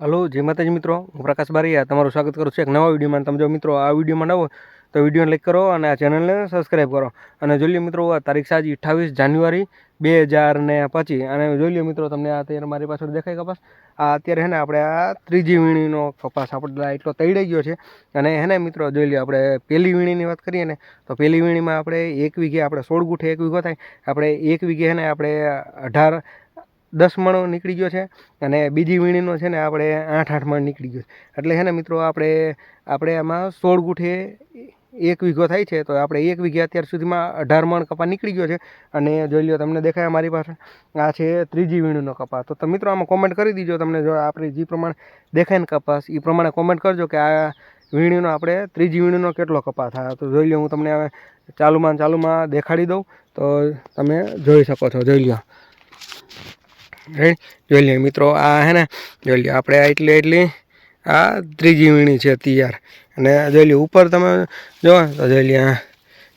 Hello, જય માતાજી મિત્રો. હું પ્રકાશ બારીયા તમારું સ્વાગત કરું છું એક નવા વિડીયોમાં. તમે જો મિત્રો આ વિડીયોમાં નવો તો વિડીયોને લાઈક કરો અને આ ચેનલને સબસ્ક્રાઈબ કરો. અને જોઈ લો મિત્રો તારીખ સાજી અઠ્ઠાવીસ જાન્યુઆરી બે હજાર ને પચીસ. અને જોઈ લો મિત્રો, તમને અત્યારે મારી પાછળ દેખાય કપાસ. આ અત્યારે હે ને આપણે આ ત્રીજી વીણીનો કપાસ આપણે એટલો તૈડાઈ ગયો છે. અને હે ને મિત્રો, જોઈ લો આપણે પહેલી વીણીની વાત કરીએ ને, તો પહેલી વીણીમાં આપણે એક વીઘે આપણે સોળ ગુઠે એક વીઘો થાય. આપણે એક વીઘે હે ને આપણે અઢાર દસ મણો નીકળી ગયો છે અને બીજી વીણીનો છે ને આપણે આઠ આઠ મણ નીકળી ગયો છે. એટલે છે ને મિત્રો આપણે આપણે આમાં સોળ ગુઠે એક વીઘો થાય છે, તો આપણે એક વીઘે અત્યાર સુધીમાં અઢાર મણ કપા નીકળી ગયો છે. અને જોઈ લો તમને દેખાય મારી પાસે આ છે ત્રીજી વીણીનો કપા. તો મિત્રો આમાં કોમેન્ટ કરી દીજો, તમને જો આપણે જે પ્રમાણે દેખાય ને કપાસ એ પ્રમાણે કોમેન્ટ કરજો કે આ વીણીનો આપણે ત્રીજી વીણીનો કેટલો કપા થાય. તો જોઈ લો હું તમને હવે ચાલુમાં ચાલુમાં દેખાડી દઉં, તો તમે જોઈ શકો છો. જોઈ લો રેડી? જોઈ લઈએ મિત્રો, આ હે ને, જોઈ લઈએ આપણે એટલી એટલી, આ ત્રીજી વીણી છે તૈયાર. અને જોઈ લઈએ ઉપર તમે જો તો જોઈ લઈએ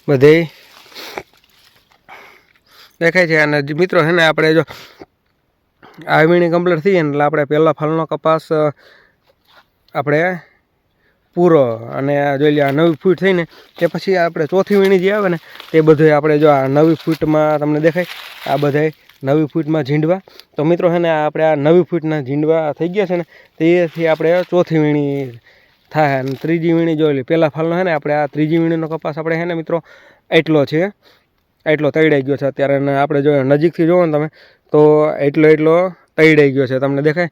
બધે દેખાય છે. અને મિત્રો છે ને, આપણે જો આ વીણી કમ્પ્લીટ થઈ જાય એટલે આપણે પહેલા ફાલનો કપાસ આપણે પૂરો, અને જોઈ લ્યો, આ નવી ફૂટ થઈને તે પછી આપણે ચોથી વીણી જે આવે ને, તે બધું આપણે જો આ નવી ફૂટમાં તમને દેખાય, આ બધાય નવી ફૂટમાં ઝીંડવા. તો મિત્રો છે ને આપણે આ નવી ફૂટના ઝીંડવા થઈ ગયા છે ને તેથી આપણે ચોથી વીણી થાય અને ત્રીજી વીણી જોઈ લઈએ પહેલાં ફાલનો છે ને, આપણે આ ત્રીજી વીણીનો કપાસ આપણે છે ને મિત્રો એટલો છે, એટલો તૈડાઈ ગયો છે અત્યારે. અને આપણે જો નજીકથી જોવો ને તમે, તો એટલો એટલો તૈડાઈ ગયો છે. તમને દેખાય?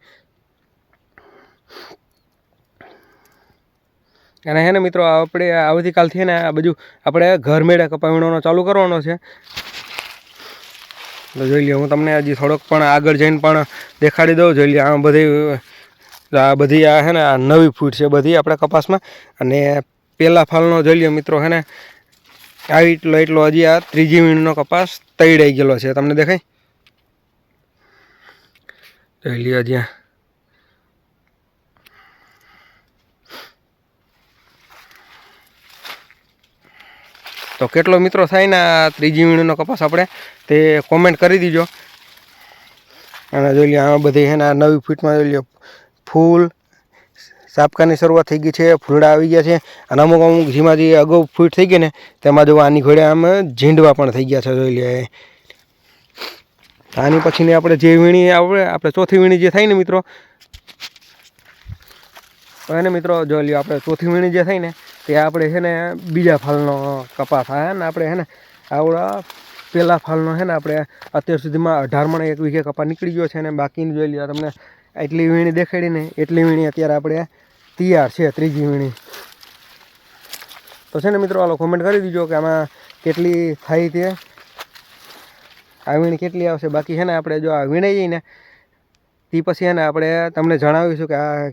અને હે ને મિત્રો, આપણે આવતીકાલથી ને, આ બધું આપણે ઘર મેળે કપા વીણવાનો ચાલુ કરવાનો છે. તો જોઈ લ્યો, હું તમને હજી થોડોક પણ આગળ જઈને પણ દેખાડી દઉં. જોઈ લ્યો, આ બધી આ બધી આ છે ને, આ નવી ફૂટ છે બધી આપણે કપાસમાં. અને પહેલાં ફાલનો જોઈ લ્યો મિત્રો છે ને આવી એટલો એટલો હજી આ ત્રીજી મિનિટનો કપાસ તૈડાઈ ગયેલો છે. તમને દેખાય? જોઈ લ્યો હજી તો કેટલો મિત્રો થાય ને આ ત્રીજી વીણીનો કપાસ આપણે, તે કોમેન્ટ કરી દીજો. અને જોઈ લઈએ આમાં બધી આ નવી ફીટમાં જોઈ લઈએ ફૂલ, સાપકાની શરૂઆત થઈ ગઈ છે, ફૂલડા આવી ગયા છે, અને અમુક અમુક જેમાં જે અગાઉ ફીટ થઈ ગઈ ને, તેમાં જો આની ઘોડે આમ ઝીંડવા પણ થઈ ગયા છે, જોઈ લે આની પછીની આપણે જે વીણી આપણે આપણે ચોથી વીણી જે થાય ને મિત્રો તો એને મિત્રો જોઈ લ્યો, આપણે ચોથી વીણી જે થાય ને, તે આપણે છે ને બીજા ફાલનો કપાસ આ ને આપણે છે ને આવડા પહેલા ફાલનો છે ને આપણે અત્યાર સુધીમાં અઢાર મણ એક વીઘે કપા નીકળી ગયો છે ને બાકીની જોઈ લ્યો તમને એટલી વીણી દેખાડી ને, એટલી વીણી અત્યારે આપણે તૈયાર છે, ત્રીજી વીણી. તો છે ને મિત્રો આલો કોમેન્ટ કરી દીજો કે આમાં કેટલી થાય તે. આ વીણી કેટલી આવશે? બાકી છે ને આપણે જો આ વીણાઈ જઈએ ને, તે પછી છે ને આપણે તમને જણાવીશું કે આ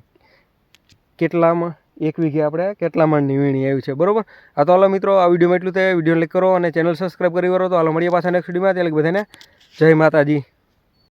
કેટલામાં? એક વીઘે આપણે કેટલામાં નીવીણી આવ્યું આવી છે, બરોબર? આ તો હાલો મિત્રો, આ વિડીયોમાં એટલું થાય. વીડિયો લાઈક કરો અને ચેનલ સબસ્ક્રાઈબ કરી કરો તો હાલો મળીએ પાછા નેક્સ્ટ વિડીયોમાં. ત્યાં બધાને જય માતાજી.